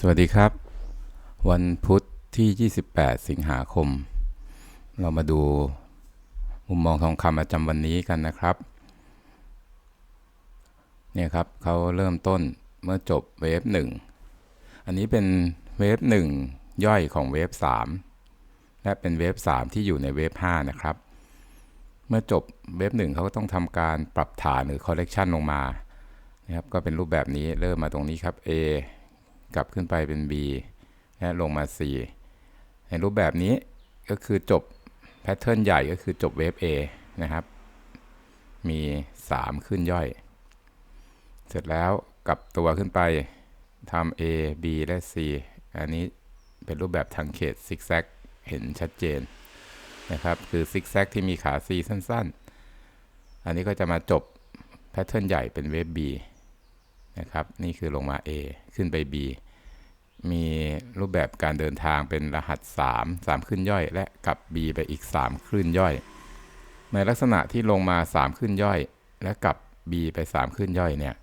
สวัสดีครับ วันพุธที่ 28 สิงหาคม เรามาดูมุมมองทองคำประจำวันนี้กันนะครับเนี่ยครับเขาเริ่มต้นเมื่อจบเวฟหนึ่งอันนี้เป็นเวฟหนึ่งย่อยของเวฟสามและเป็นเวฟสามที่อยู่ในเวฟห้านะครับ เมื่อจบเวฟหนึ่งเขาก็ต้องทำการปรับฐานหรือ correction ลงมานะครับก็เป็นรูปแบบนี้เริ่มมาตรงนี้ครับ A กลับขึ้นไปเป็น B และลงมา C ในรูปแบบนี้ก็คือจบแพทเทิร์นใหญ่ก็คือจบเวฟ A นะครับ มี 3 ขึ้นย่อย เสร็จแล้วกลับตัวขึ้นไปทำ A B และ C อันนี้เป็นรูปแบบทางเขตซิกแซกเห็นชัดเจนนะครับ คือซิกแซกที่มีขา C สั้น ๆ อันนี้ก็จะมาจบแพทเทิร์นใหญ่เป็นเวฟ B นะครับ นี่คือลงมา A ขึ้นไป B มีรูปแบบการเดินทางเป็นรหัส 3 3 ขึ้นย่อย และกลับ B ไปอีก 3 ขึ้นย่อย ในลักษณะที่ลงมา 3 ขึ้นย่อย และกลับ B ไป 3 ขึ้นย่อยเนี่ย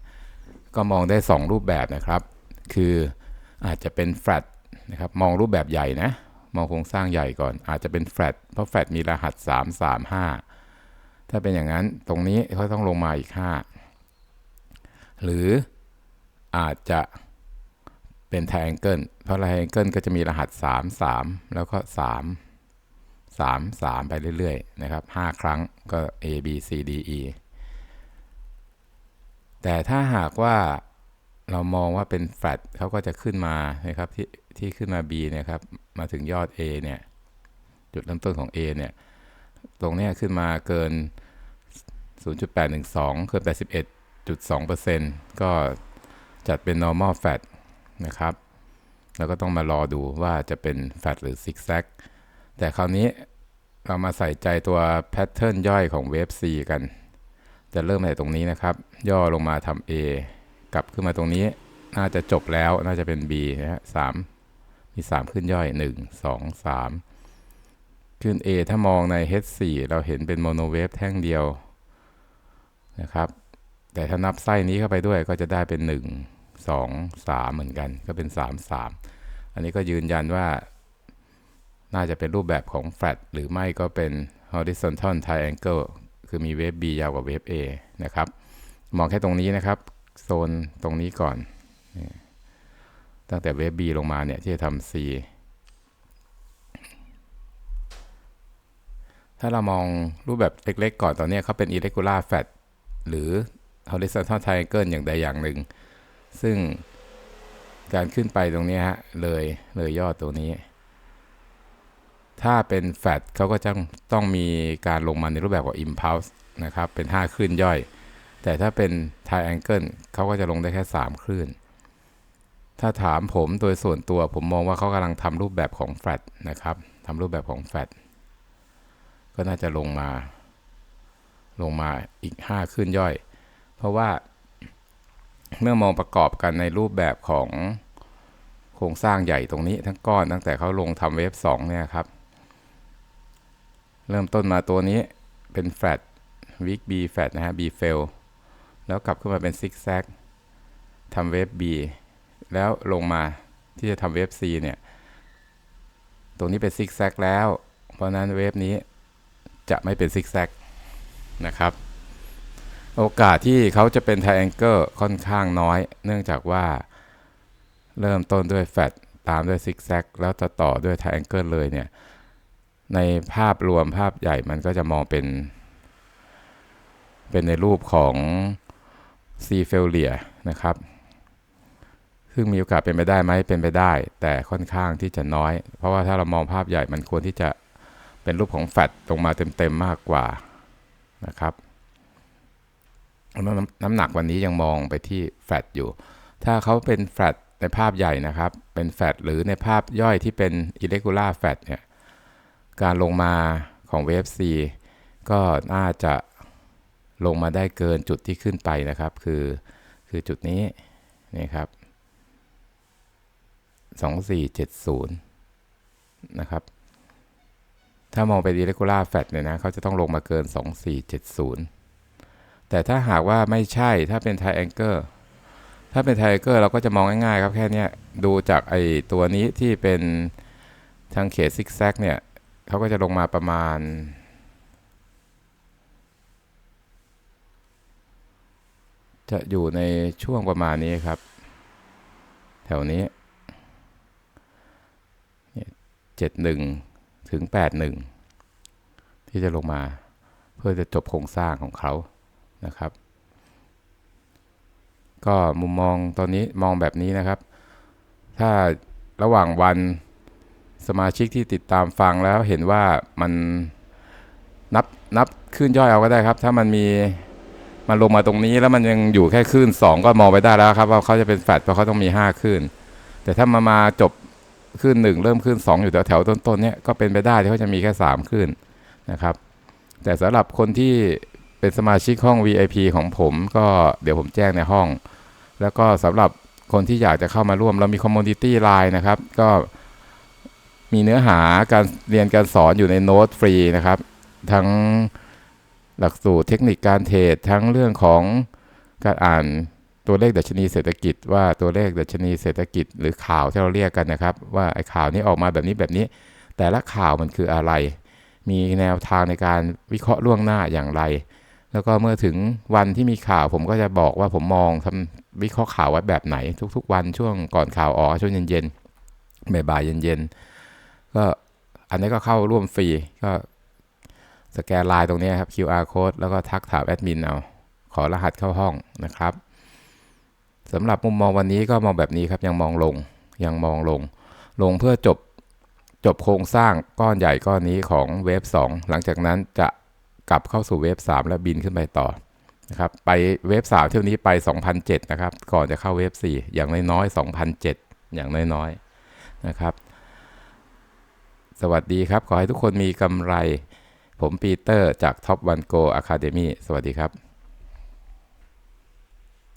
ก็มองได้ 2 รูปแบบนะครับ คืออาจจะเป็นแฟลตนะครับมองรูปแบบใหญ่นะมองโครงสร้างใหญ่ก่อน อาจจะเป็นแฟลตเพราะแฟลตมีรหัส 3 3 5 ถ้าเป็นอย่างนั้นตรงนี้เขาต้องลงมาอีก 5 หรือ อาจจะเป็นไทแองเกิลเพราะไทแองเกิลก็จะมีรหัส 3 3 แล้วก็ 3 3 3 ไปเรื่อยๆ นะครับ 5 ครั้งก็ A B C D E แต่ถ้าหากว่าเรามองว่าเป็นแฟลตเขาก็จะขึ้นมานะครับที่ที่ขึ้นมา B เนี่ยครับ มาถึงยอด A เนี่ย จุดเริ่มต้นของ A เนี่ย ตรงเนี้ยขึ้นมาเกิน 0.812 เกิน81.2%ก็ จัดเป็น normal fat นะครับ แล้วก็ต้องมารอดูว่าจะเป็น fat หรือ zigzag แต่คราวนี้เรามาใส่ใจตัว pattern ย่อยของเวฟ C กัน จะเริ่มในตรงนี้นะครับ ย่อลงมาทำ A กลับขึ้นมาตรงนี้น่าจะจบแล้วน่าจะเป็น B นะฮะสามมี 3 ขึ้นย่อย 1 2 3 ขึ้น A ถ้ามองใน H4 เราเห็นเป็นโมโนเวฟแท่งเดียวนะครับ แต่ถ้านับไส้นี้เข้าไปด้วยก็จะได้เป็น 1 2 3 เหมือนกัน ก็เป็น 3 3 อันนี้ก็ยืนยันว่า น่าจะเป็นรูปแบบของ flat หรือไม่ก็เป็น horizontal triangle คือมีเวฟ B ยาวกว่าเวฟ A นะครับ มองแค่ตรงนี้นะครับ โซนตรงนี้ก่อน ตั้งแต่เวฟ B ลงมาเนี่ย ที่จะทำ C ถ้าเรามองรูปแบบเล็กๆ ก่อนตอนนี้เขาเป็น irregular flat หรือ horizontal triangle อย่างใดอย่างหนึ่ง ซึ่งการขึ้นไปตรงนี้ฮะเลยเลยยอดตัวนี้ ถ้าเป็นแฟตเขาก็จะต้องมีการลงมาในรูปแบบของ impulse นะครับ เป็น 5 คลื่นย่อย แต่ถ้าเป็น triangle เขาก็จะลงได้แค่ 3 คลื่น ถ้าถามผมโดยส่วนตัวผมมองว่าเขากำลังทำรูปแบบของแฟตนะครับทำรูปแบบของแฟตก็น่าจะลงมา ลงมาอีก 5 ขึ้นย่อย เพราะว่าเมื่อมองประกอบกันในรูปแบบของโครงสร้างใหญ่ตรงนี้ทั้งก้อนตั้งแต่เขาลงทำเวฟ2เนี่ยครับ เริ่มต้นมาตัวนี้เป็นแฟลตวิก B แฟลตนะฮะ B fail แล้วกลับขึ้นมาเป็นซิกแซกทำเวฟ B แล้วลงมาที่จะทำเวฟ C เนี่ย ตรงนี้เป็นซิกแซกแล้ว เพราะนั้นเวฟนี้จะไม่เป็นซิกแซกนะครับ โอกาสที่เขาจะเป็นไทแองเกิลค่อนข้างน้อย เนื่องจากว่าเริ่มต้นด้วยแฟตตามด้วยซิกแซกแล้วจะต่อด้วยไทแองเกิลเลยเนี่ย ในภาพรวมภาพใหญ่มันก็จะมองเป็น เป็นในรูปของ C failure นะครับ ซึ่งมีโอกาสเป็นไปได้ไหมเป็นไปได้ แต่ค่อนข้างที่จะน้อย เพราะว่าถ้าเรามองภาพใหญ่มันควรที่จะเป็นรูปของแฟตตรงมาเต็มๆมากกว่านะครับ น้ำหนักวันนี้ยังมองไปที่แฟตอยู่ ถ้าเขาเป็นแฟตในภาพใหญ่นะครับ เป็นแฟตหรือในภาพย่อยที่เป็น irregular fat เนี่ย การลงมาของเวฟ C ก็น่าจะลงมาได้เกินจุดที่ขึ้นไปนะครับ คือ คือจุดนี้ นี่ครับ 2470 นะครับ ถ้ามองไป irregular fat เนี่ยนะ เขาจะต้องลงมาเกิน 2470 แต่ถ้าหากว่าไม่ใช่ถ้าเป็น triangle ถ้าเป็นไทเกอร์เราก็จะมองง่ายๆครับแค่เนี้ยดูจากไอตัวนี้ที่เป็นทางเขตซิกแซกเนี่ยเขาก็จะลงมาประมาณ จะอยู่ในช่วงประมาณนี้ครับ แถวนี้เจ็ดหนึ่งถึงแปดหนึ่งที่จะลงมาเพื่อจะจบโครงสร้างของเขา นะครับ ก็มุมมองตอนนี้มองแบบนี้นะครับ ถ้าระหว่างวันสมาชิกที่ติดตามฟังแล้วเห็นว่ามันนับนับขึ้นย่อยเอาก็ได้ครับ ถ้ามันมีมันลงมาตรงนี้แล้วมันยังอยู่แค่คลื่น2 ก็มองไปได้แล้วครับ ว่าเขาจะเป็นแฟลตเพราะเขาต้องมี5คลื่นแต่ถ้ามามาจบคลื่น1 เริ่มคลื่น2 อยู่แถวแถวต้นๆเนี้ยก็เป็นไปได้ที่เขาจะมีแค่3คลื่นนะครับ แต่สำหรับคนที่ เป็นสมาชิกห้อง VIP ของผมก็เดี๋ยวผมแจ้งในห้อง แล้วก็สำหรับคนที่อยากจะเข้ามาร่วมเรามี Community Line นะครับ ก็มีเนื้อหาการเรียนการสอนอยู่ในโน้ตฟรีนะครับ ทั้งหลักสูตรเทคนิคการเทรดทั้งเรื่องของการอ่านตัวเลขดัชนีเศรษฐกิจ ว่าตัวเลขดัชนีเศรษฐกิจ หรือข่าวที่เราเรียกกันนะครับ ว่าไอ้ข่าวนี้ออกมาแบบนี้แบบนี้ แต่ละข่าวมันคืออะไร มีแนวทางในการวิเคราะห์ล่วงหน้าอย่างไร แล้วก็เมื่อถึงวันที่มีข่าวผมก็จะบอกว่าผมมองทำวิเคราะห์ข่าวไว้แบบไหน ทุก ๆ วันช่วงก่อนข่าวออกช่วงเย็นๆบ่ายๆเย็นๆก็อันนี้ก็เข้าร่วมฟรีก็สแกนไลน์ตรงนี้ครับ QR code แล้วก็ทักถามแอดมินเอา ขอรหัสเข้าห้องนะครับสำหรับมุมมองวันนี้ก็มองแบบนี้ครับ ยังมองลง ยังมองลง ลงเพื่อจบจบโครงสร้างก้อนใหญ่ก้อนนี้ของเวฟ2 หลังจากนั้นจะ กลับเข้าสู่เวฟ3 แล้วบินขึ้นไปต่อนะครับไปเวฟ3เที่ยวนี้ไป 2007 นะครับ ก่อนจะเข้าเวฟ4อย่างน้อยๆ2007 อย่างน้อยๆนะครับ สวัสดีครับ ขอให้ทุกคนมีกำไร ผมปีเตอร์จาก Top One Go Academy สวัสดีครับ